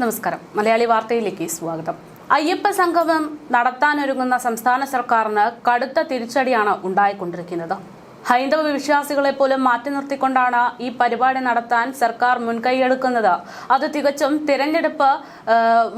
നമസ്കാരം. മലയാളി വാർത്തയിലേക്ക് സ്വാഗതം. അയ്യപ്പ സംഗമം നടത്താനൊരുങ്ങുന്ന സംസ്ഥാന സർക്കാരിന് കടുത്ത തിരിച്ചടിയാണ് ഉണ്ടായിക്കൊണ്ടിരിക്കുന്നത്. ഹൈന്ദവ വിശ്വാസികളെ പോലും മാറ്റി നിർത്തിക്കൊണ്ടാണ് ഈ പരിപാടി നടത്താൻ സർക്കാർ മുൻകൈയെടുക്കുന്നത്. അത് തികച്ചും തിരഞ്ഞെടുപ്പ്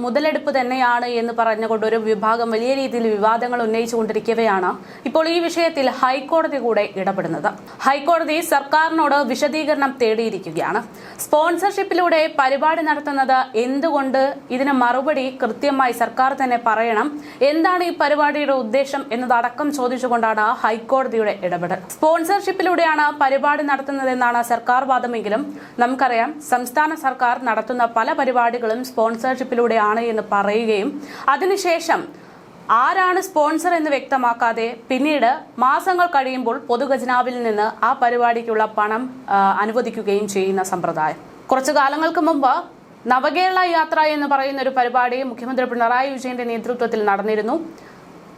മുതലെടുപ്പ് തന്നെയാണ് എന്ന് പറഞ്ഞുകൊണ്ട് ഒരു വിഭാഗം വലിയ രീതിയിൽ വിവാദങ്ങൾ ഉന്നയിച്ചുകൊണ്ടിരിക്കുകയാണ് ഇപ്പോൾ ഈ വിഷയത്തിൽ ഹൈക്കോടതി കൂടെ ഇടപെടുന്നത്. ഹൈക്കോടതി സർക്കാരിനോട് വിശദീകരണം തേടിയിരിക്കുകയാണ്. സ്പോൺസർഷിപ്പിലൂടെ പരിപാടി നടത്തുന്നത് എന്തുകൊണ്ട്? ഇതിന് മറുപടി കൃത്യമായി സർക്കാർ തന്നെ പറയണം. എന്താണ് ഈ പരിപാടിയുടെ ഉദ്ദേശം എന്നതടക്കം ചോദിച്ചുകൊണ്ടാണ് ഹൈക്കോടതിയുടെ ഇടപെടൽ. സ്പോൺസർഷിപ്പിലൂടെയാണ് പരിപാടി നടത്തുന്നതെന്നാണ് സർക്കാർ വാദമെങ്കിലും നമുക്കറിയാം സംസ്ഥാന സർക്കാർ നടത്തുന്ന പല പരിപാടികളും സ്പോൺസർഷിപ്പിലൂടെയാണ് എന്ന് പറയുകയും അതിനുശേഷം ആരാണ് സ്പോൺസർ എന്ന് വ്യക്തമാക്കാതെ പിന്നീട് മാസങ്ങൾ കഴിയുമ്പോൾ പൊതുഖജനാവിൽ നിന്ന് ആ പരിപാടിക്കുള്ള പണം അനുവദിക്കുകയും ചെയ്യുന്ന സമ്പ്രദായം. കുറച്ചു കാലങ്ങൾക്ക് മുമ്പ് നവകേരള യാത്ര എന്ന് പറയുന്ന ഒരു പരിപാടി മുഖ്യമന്ത്രി പിണറായി വിജയന്റെ നേതൃത്വത്തിൽ നടന്നിരുന്നു.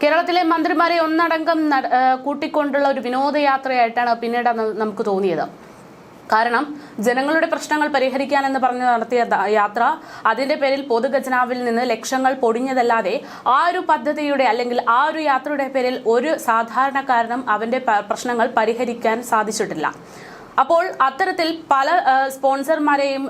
കേരളത്തിലെ മന്ത്രിമാരെ ഒന്നടങ്കം നട- കൂട്ടിക്കൊണ്ടുള്ള ഒരു വിനോദയാത്രയായിട്ടാണ് പിന്നീട് നമുക്ക് തോന്നിയത്. കാരണം ജനങ്ങളുടെ പ്രശ്നങ്ങൾ പരിഹരിക്കാനെന്ന് പറഞ്ഞ് നടത്തിയ യാത്ര അതിന്റെ പേരിൽ പൊതുഖജനാവിൽ നിന്ന് ലക്ഷങ്ങൾ പൊടിഞ്ഞതല്ലാതെ ആ ഒരു പദ്ധതിയുടെ അല്ലെങ്കിൽ ആ ഒരു യാത്രയുടെ പേരിൽ ഒരു സാധാരണക്കാരനും അവന്റെ പ്രശ്നങ്ങൾ പരിഹരിക്കാൻ സാധിച്ചിട്ടില്ല. അപ്പോൾ അത്തരത്തിൽ പല സ്പോൺസർമാരെയും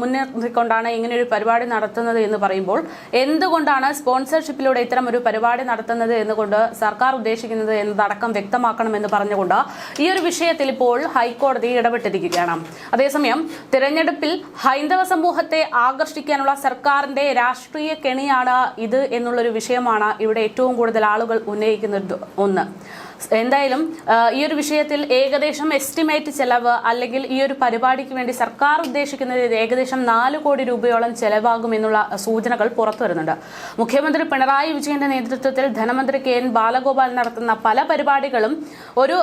മുൻനിർത്തിക്കൊണ്ടാണ് ഇങ്ങനെ ഒരു പരിപാടി നടത്തുന്നത് എന്ന് പറയുമ്പോൾ എന്തുകൊണ്ടാണ് സ്പോൺസർഷിപ്പിലൂടെ ഇത്തരം ഒരു പരിപാടി നടത്തുന്നത് എന്നുകൊണ്ട് സർക്കാർ ഉദ്ദേശിക്കുന്നത് എന്നതടക്കം വ്യക്തമാക്കണമെന്ന് പറഞ്ഞുകൊണ്ട് ഈ ഒരു വിഷയത്തിൽ ഇപ്പോൾ ഹൈക്കോടതി ഇടപെട്ടിരിക്കുകയാണ്. അതേസമയം തിരഞ്ഞെടുപ്പിൽ ഹൈന്ദവ സമൂഹത്തെ ആകർഷിക്കാനുള്ള സർക്കാരിന്റെ രാഷ്ട്രീയ കെണിയാണ് ഇത് എന്നുള്ളൊരു വിഷയമാണ് ഇവിടെ ഏറ്റവും കൂടുതൽ ആളുകൾ ഉന്നയിക്കുന്ന ഒന്ന്. എന്തായാലും ഈ ഒരു വിഷയത്തിൽ ഏകദേശം എസ്റ്റിമേറ്റ് ചെലവ് അല്ലെങ്കിൽ ഈ ഒരു പരിപാടിക്ക് വേണ്ടി സർക്കാർ ഉദ്ദേശിക്കുന്നത് ഏകദേശം നാല് കോടി രൂപയോളം ചെലവാകുമെന്നുള്ള സൂചനകൾ പുറത്തു വരുന്നുണ്ട്. മുഖ്യമന്ത്രി പിണറായി വിജയന്റെ നേതൃത്വത്തിൽ ധനമന്ത്രി കെ എൻ ബാലഗോപാൽ നടത്തുന്ന പല പരിപാടികളും ഒരു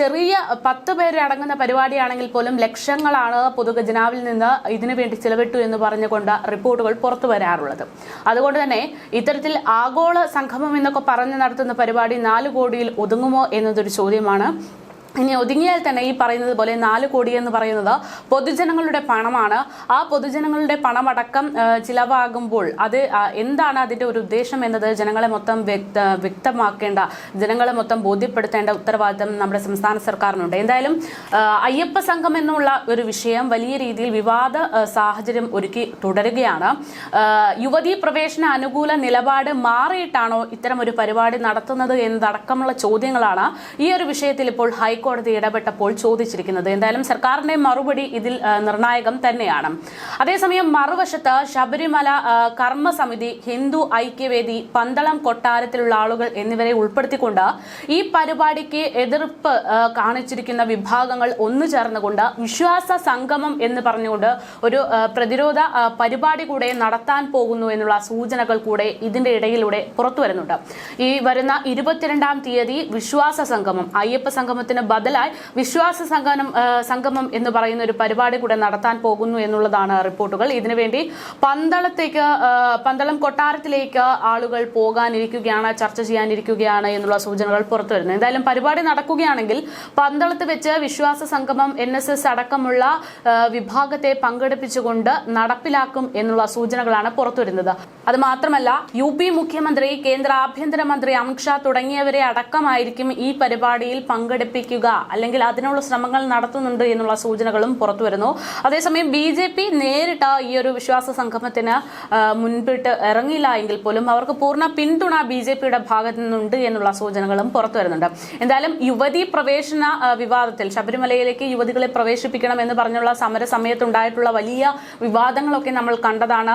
ചെറിയ പത്ത് പേരെ അടങ്ങുന്ന പരിപാടിയാണെങ്കിൽ പോലും ലക്ഷങ്ങളാണ് പൊതുഖജനാവിൽ നിന്ന് ഇതിനു വേണ്ടി ചിലവിട്ടു എന്ന് പറഞ്ഞുകൊണ്ട് റിപ്പോർട്ടുകൾ പുറത്തു വരാറുള്ളത്. അതുകൊണ്ട് തന്നെ ഇത്തരത്തിൽ ആഗോള സംഗമം എന്നൊക്കെ പറഞ്ഞു നടത്തുന്ന പരിപാടി നാല് കോടിയിൽ ഒതുങ്ങുമോ എന്നതൊരു ചോദ്യമാണ്. ഇനി ഒതുങ്ങിയാൽ തന്നെ ഈ പറയുന്നത് പോലെ നാല് കോടി എന്ന് പറയുന്നത് പൊതുജനങ്ങളുടെ പണമാണ്. ആ പൊതുജനങ്ങളുടെ പണമടക്കം ചിലവാകുമ്പോൾ അത് എന്താണ് അതിന്റെ ഒരു ഉദ്ദേശം എന്നത് ജനങ്ങളെ മൊത്തം വ്യക്ത വ്യക്തമാക്കേണ്ട ജനങ്ങളെ മൊത്തം ബോധ്യപ്പെടുത്തേണ്ട ഉത്തരവാദിത്തം നമ്മുടെ സംസ്ഥാന സർക്കാരിനുണ്ട്. എന്തായാലും അയ്യപ്പ സംഘം എന്നുള്ള ഒരു വിഷയം വലിയ രീതിയിൽ വിവാദ സാഹചര്യം ഒരുക്കി തുടരുകയാണ്. യുവതീ പ്രവേശന അനുകൂല നിലപാട് മാറിയിട്ടാണോ ഇത്തരം ഒരു പരിപാടി നടത്തുന്നത് എന്നതടക്കമുള്ള ചോദ്യങ്ങളാണ് ഈ ഒരു വിഷയത്തിൽ ഇപ്പോൾ ഹൈക്കോടതി ഇടപെട്ടപ്പോൾ ചോദിച്ചിരിക്കുന്നത്. എന്തായാലും സർക്കാരിന്റെ മറുപടി ഇതിൽ നിർണായകം തന്നെയാണ്. അതേസമയം മറുവശത്ത് ശബരിമല കർമ്മസമിതി ഹിന്ദു ഐക്യവേദി പന്തളം കൊട്ടാരത്തിലുള്ള ആളുകൾ എന്നിവരെ ഉൾപ്പെടുത്തിക്കൊണ്ട് ഈ പരിപാടിക്ക് എതിർപ്പ് കാണിച്ചിരിക്കുന്ന വിഭാഗങ്ങൾ ഒന്നു ചേർന്നുകൊണ്ട് വിശ്വാസ സംഗമം എന്ന് പറഞ്ഞുകൊണ്ട് ഒരു പ്രതിരോധ പരിപാടി കൂടെ നടത്താൻ പോകുന്നു എന്നുള്ള സൂചനകൾ കൂടെ ഇതിന്റെ ഇടയിലൂടെ പുറത്തു വരുന്നുണ്ട് ഈ വരുന്ന ഇരുപത്തിരണ്ടാം തീയതി വിശ്വാസ സംഗമം അയ്യപ്പ സംഗമത്തിന് ബദലായി വിശ്വാസ സംഗമം സംഗമം എന്ന് പറയുന്ന ഒരു പരിപാടി കൂടെ നടത്താൻ പോകുന്നു എന്നുള്ളതാണ് റിപ്പോർട്ടുകൾ. ഇതിനുവേണ്ടി പന്തളത്തേക്ക് പന്തളം കൊട്ടാരത്തിലേക്ക് ആളുകൾ പോകാനിരിക്കുകയാണ് ചർച്ച ചെയ്യാനിരിക്കുകയാണ് എന്നുള്ള സൂചനകൾ പുറത്തു വരുന്നത് എന്തായാലും പരിപാടി നടക്കുകയാണെങ്കിൽ പന്തളത്ത് വെച്ച് വിശ്വാസ സംഗമം എൻ എസ് എസ് അടക്കമുള്ള വിഭാഗത്തെ പങ്കെടുപ്പിച്ചുകൊണ്ട് നടപ്പിലാക്കും എന്നുള്ള സൂചനകളാണ് പുറത്തു വരുന്നത് അത് മാത്രമല്ല യു പി മുഖ്യമന്ത്രി കേന്ദ്ര ആഭ്യന്തരമന്ത്രി അമിത്ഷാ തുടങ്ങിയവരെ അടക്കമായിരിക്കും ഈ പരിപാടിയിൽ പങ്കെടുപ്പിക്കുക അല്ലെങ്കിൽ അതിനുള്ള ശ്രമങ്ങൾ നടത്തുന്നുണ്ട് എന്നുള്ള സൂചനകളും പുറത്തു വരുന്നു. അതേസമയം ബി ജെ പി നേരിട്ട് ഈ ഒരു വിശ്വാസ സംഗമത്തിന് മുൻപിട്ട് ഇറങ്ങിയില്ല എങ്കിൽ പോലും അവർക്ക് പൂർണ പിന്തുണ ബി ജെ പിയുടെ ഭാഗത്തു നിന്നുണ്ട് എന്നുള്ള സൂചനകളും പുറത്തു വരുന്നുണ്ട്. എന്തായാലും യുവതി പ്രവേശന വിവാദത്തിൽ ശബരിമലയിലേക്ക് യുവതികളെ പ്രവേശിപ്പിക്കണം എന്ന് പറഞ്ഞുള്ള സമര സമയത്തുണ്ടായിട്ടുള്ള വലിയ വിവാദങ്ങളൊക്കെ നമ്മൾ കണ്ടതാണ്.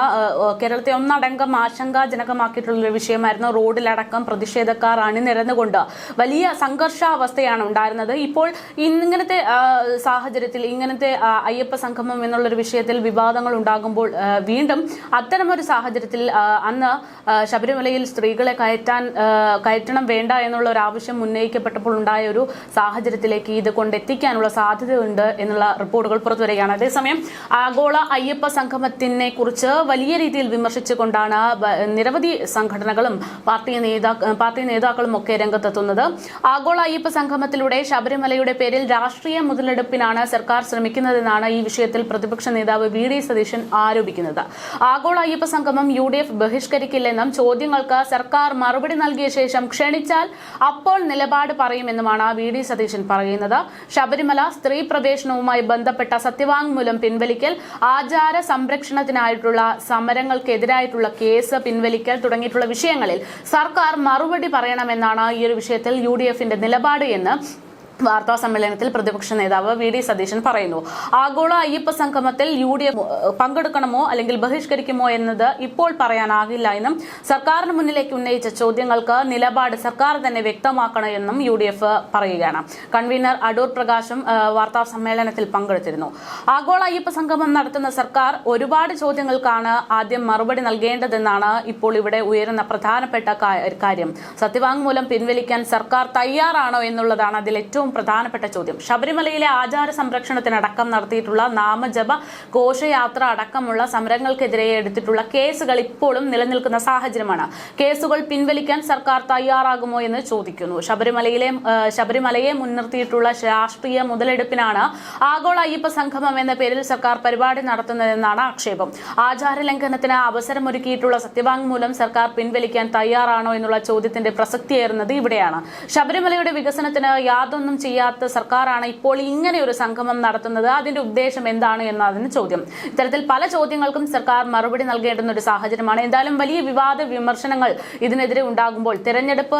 കേരളത്തെ ഒന്നടങ്കം ആശങ്കാജനകമാക്കിയിട്ടുള്ള ഒരു വിഷയമായിരുന്നു റോഡിലടക്കം പ്രതിഷേധക്കാർ അണിനിരന്നുകൊണ്ട് വലിയ സംഘർഷാവസ്ഥയാണ് ഉണ്ടായിരുന്നത്. ഇപ്പോൾ ഇങ്ങനത്തെ സാഹചര്യത്തിൽ ഇങ്ങനത്തെ അയ്യപ്പ സംഗമം എന്നുള്ളൊരു വിഷയത്തിൽ വിവാദങ്ങൾ ഉണ്ടാകുമ്പോൾ വീണ്ടും അത്തരമൊരു സാഹചര്യത്തിൽ അന്ന് ശബരിമലയിൽ സ്ത്രീകളെ കയറ്റാൻ കയറ്റണം വേണ്ട എന്നുള്ള ഒരു ആവശ്യം ഉന്നയിക്കപ്പെട്ടപ്പോൾ ഉണ്ടായ ഒരു സാഹചര്യത്തിലേക്ക് ഇത് കൊണ്ടെത്തിക്കാനുള്ള സാധ്യതയുണ്ട് എന്നുള്ള റിപ്പോർട്ടുകൾ പുറത്തു വരികയാണ് അതേസമയം ആഗോള അയ്യപ്പ സംഗമത്തിനെ കുറിച്ച് വലിയ രീതിയിൽ വിമർശിച്ചുകൊണ്ടാണ് നിരവധി സംഘടനകളും പാർട്ടി നേതാ പാർട്ടി നേതാക്കളും ഒക്കെ രംഗത്തെത്തുന്നത്. ആഗോള അയ്യപ്പ സംഗമത്തിലൂടെ ശബരിമലയുടെ പേരിൽ രാഷ്ട്രീയ മുതലെടുപ്പിനാണ് സർക്കാർ ശ്രമിക്കുന്നതെന്നാണ് ഈ വിഷയത്തിൽ പ്രതിപക്ഷ നേതാവ് വി ഡി സതീശൻ ആരോപിക്കുന്നത്. ആഗോള അയ്യപ്പ സംഗമം യു ഡി എഫ് ബഹിഷ്കരിക്കില്ലെന്നും ചോദ്യങ്ങൾക്ക് സർക്കാർ മറുപടി നൽകിയ ശേഷം ക്ഷണിച്ചാൽ അപ്പോൾ നിലപാട് പറയുമെന്നുമാണ് വി ഡി സതീശൻ പറയുന്നത്. ശബരിമല സ്ത്രീ പ്രവേശനവുമായി ബന്ധപ്പെട്ട സത്യവാങ്മൂലം പിൻവലിക്കൽ ആചാര സംരക്ഷണത്തിനായിട്ടുള്ള സമരങ്ങൾക്കെതിരായിട്ടുള്ള കേസ് പിൻവലിക്കൽ തുടങ്ങിയിട്ടുള്ള വിഷയങ്ങളിൽ സർക്കാർ മറുപടി പറയണമെന്നാണ് ഈ ഒരു വിഷയത്തിൽ യു ഡി എഫിന്റെ നിലപാട് എന്ന് വാർത്താ സമ്മേളനത്തിൽ പ്രതിപക്ഷ നേതാവ് വി ഡി സതീശൻ പറയുന്നു. ആഗോള അയ്യപ്പ സംഗമത്തിൽ യു ഡി എഫ് പങ്കെടുക്കണമോ അല്ലെങ്കിൽ ബഹിഷ്കരിക്കുമോ എന്നത് ഇപ്പോൾ പറയാനാകില്ല എന്നും സർക്കാരിന് മുന്നിലേക്ക് ഉന്നയിച്ച ചോദ്യങ്ങൾക്ക് നിലപാട് സർക്കാർ തന്നെ വ്യക്തമാക്കണമെന്നും യു ഡി എഫ് പറയുകയാണ്. കൺവീനർ അടൂർ പ്രകാശും വാർത്താ സമ്മേളനത്തിൽ പങ്കെടുത്തിരുന്നു. ആഗോള അയ്യപ്പ സംഗമം നടത്തുന്ന സർക്കാർ ഒരുപാട് ചോദ്യങ്ങൾക്കാണ് ആദ്യം മറുപടി നൽകേണ്ടതെന്നാണ് ഇപ്പോൾ ഇവിടെ ഉയരുന്ന പ്രധാനപ്പെട്ട കാര്യം. സത്യവാങ്മൂലം പിൻവലിക്കാൻ സർക്കാർ തയ്യാറാണോ എന്നുള്ളതാണ് അതിൽ ഏറ്റവും പ്രധാനപ്പെട്ട ചോദ്യം. ശബരിമലയിലെ ആചാര സംരക്ഷണത്തിനടക്കം നടത്തിയിട്ടുള്ള നാമജപ ഘോഷയാത്ര അടക്കമുള്ള സമരങ്ങൾക്കെതിരെ എടുത്തിട്ടുള്ള കേസുകൾ ഇപ്പോഴും നിലനിൽക്കുന്ന സാഹചര്യമാണ്. കേസുകൾ പിൻവലിക്കാൻ സർക്കാർ തയ്യാറാകുമോ എന്ന് ചോദിക്കുന്നു. ശബരിമലയിലെ ശബരിമലയെ മുൻനിർത്തിയിട്ടുള്ള രാഷ്ട്രീയ മുതലെടുപ്പിനാണ് ആഗോള അയ്യപ്പ സംഗമം എന്ന പേരിൽ സർക്കാർ പരിപാടി നടത്തുന്നതെന്നാണ് ആക്ഷേപം. ആചാര ലംഘനത്തിന് അവസരമൊരുക്കിയിട്ടുള്ള സത്യവാങ്മൂലം സർക്കാർ പിൻവലിക്കാൻ തയ്യാറാണോ എന്നുള്ള ചോദ്യത്തിന്റെ പ്രസക്തിയേറുന്നത് ഇവിടെയാണ്. ശബരിമലയുടെ വികസനത്തിന് യാതൊന്നും ചെയ്യാത്ത സർക്കാരാണ് ഇപ്പോൾ ഇങ്ങനെ ഒരു സംഗമം നടത്തുന്നത്. അതിന്റെ ഉദ്ദേശം എന്താണ് എന്നതിന് ചോദ്യം. ഇത്തരത്തിൽ പല ചോദ്യങ്ങൾക്കും സർക്കാർ മറുപടി നൽകേണ്ടുന്ന ഒരു സാഹചര്യമാണ്. എന്തായാലും വലിയ വിവാദ വിമർശനങ്ങൾ ഇതിനെതിരെ ഉണ്ടാകുമ്പോൾ തെരഞ്ഞെടുപ്പ്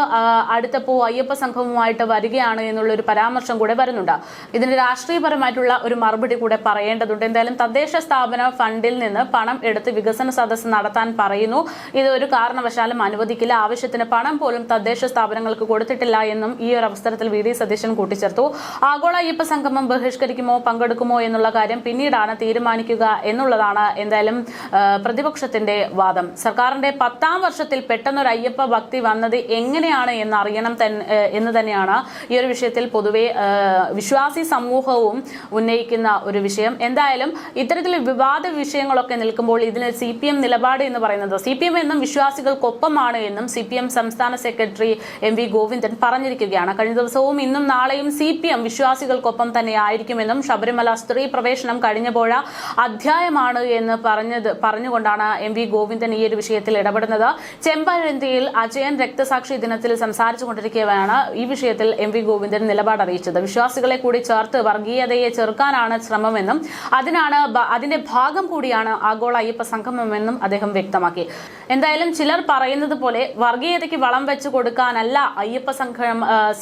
അടുത്തപ്പോ അയ്യപ്പ സംഘവുമായിട്ട് വരികയാണ് എന്നുള്ള ഒരു പരാമർശം കൂടെ വരുന്നുണ്ട്. ഇതിന് രാഷ്ട്രീയപരമായിട്ടുള്ള ഒരു മറുപടി കൂടെ പറയേണ്ടതുണ്ട്. എന്തായാലും തദ്ദേശ സ്ഥാപന ഫണ്ടിൽ നിന്ന് പണം എടുത്ത് വികസന സദസ്സ് നടത്താൻ പറയുന്നു. ഇത് ഒരു കാരണവശാലും അനുവദിക്കില്ല. ആവശ്യത്തിന് പണം പോലും തദ്ദേശ സ്ഥാപനങ്ങൾക്ക് കൊടുത്തിട്ടില്ല എന്നും ഈ ഒരു അവസരത്തിൽ വി. ഡി. സതീശൻ കൂട്ടിച്ചേർത്തു. ആഗോള അയ്യപ്പ സംഗമം ബഹിഷ്കരിക്കുമോ പങ്കെടുക്കുമോ എന്നുള്ള കാര്യം പിന്നീടാണ് തീരുമാനിക്കുക എന്നുള്ളതാണ് എന്തായാലും പ്രതിപക്ഷത്തിന്റെ വാദം. സർക്കാരിന്റെ പത്താം വർഷത്തിൽ പെട്ടെന്നൊരു അയ്യപ്പ ഭക്തി വന്നത് എങ്ങനെയാണ് എന്ന് അറിയണം എന്ന് തന്നെയാണ് ഈ ഒരു വിഷയത്തിൽ പൊതുവെ വിശ്വാസി സമൂഹവും ഉന്നയിക്കുന്ന ഒരു വിഷയം. എന്തായാലും ഇത്തരത്തിൽ വിവാദ വിഷയങ്ങളൊക്കെ നിൽക്കുമ്പോൾ ഇതിന് സി പി എം നിലപാട് എന്ന് പറയുന്നത് സി പി എം എന്നും വിശ്വാസികൾക്കൊപ്പമാണ് എന്നും സി പി എം സംസ്ഥാന സെക്രട്ടറി എം വി ഗോവിന്ദൻ പറഞ്ഞിരിക്കുകയാണ്. കഴിഞ്ഞ ദിവസവും ഇന്നും നാളെയും സി പി എം വിശ്വാസികൾക്കൊപ്പം തന്നെ ആയിരിക്കുമെന്നും ശബരിമല സ്ത്രീ പ്രവേശനം കഴിഞ്ഞപ്പോഴ അധ്യായമാണ് എന്ന് പറഞ്ഞത് പറഞ്ഞുകൊണ്ടാണ് എം വി ഗോവിന്ദൻ ഈ ഒരു വിഷയത്തിൽ ഇടപെടുന്നത്. ചെമ്പഴന്തിയിൽ അജയൻ രക്തസാക്ഷി ദിനത്തിൽ സംസാരിച്ചു കൊണ്ടിരിക്കുകയാണ് ഈ വിഷയത്തിൽ എം വി ഗോവിന്ദൻ നിലപാട് അറിയിച്ചത്. വിശ്വാസികളെ കൂടി ചേർത്ത് വർഗീയതയെ ചെറുക്കാനാണ് ശ്രമമെന്നും അതിനാണ് അതിന്റെ ഭാഗം കൂടിയാണ് ആഗോള അയ്യപ്പ സംഗമമെന്നും അദ്ദേഹം വ്യക്തമാക്കി. എന്തായാലും ചിലർ പറയുന്നത് പോലെ വർഗീയതയ്ക്ക് വളം വെച്ച് കൊടുക്കാനല്ല അയ്യപ്പ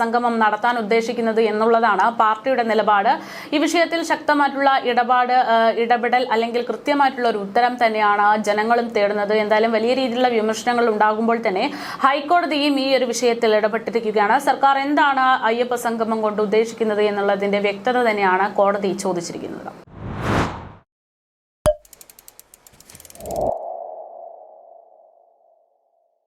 സംഗമം നടത്താൻ ഉദ്ദേശിക്കുന്നത്. എന്നുള്ളതാണ് പാർട്ടിയുടെ നിലപാട്. ഈ വിഷയത്തിൽ ശക്തമായിട്ടുള്ള ഇടപാട് ഇടപെടൽ അല്ലെങ്കിൽ കൃത്യമായിട്ടുള്ള ഒരു ഉത്തരം തന്നെയാണ് ജനങ്ങളും തേടുന്നത്. എന്തായാലും വലിയ രീതിയിലുള്ള വിമർശനങ്ങൾ ഉണ്ടാകുമ്പോൾ തന്നെ ഹൈക്കോടതിയും ഈ ഒരു വിഷയത്തിൽ ഇടപെട്ടിരിക്കുകയാണ്. സർക്കാർ എന്താണ് അയ്യപ്പ സംഗമം കൊണ്ട് ഉദ്ദേശിക്കുന്നത് എന്നുള്ളതിന്റെ വ്യക്തത തന്നെയാണ് കോടതി ചോദിച്ചിരിക്കുന്നത്.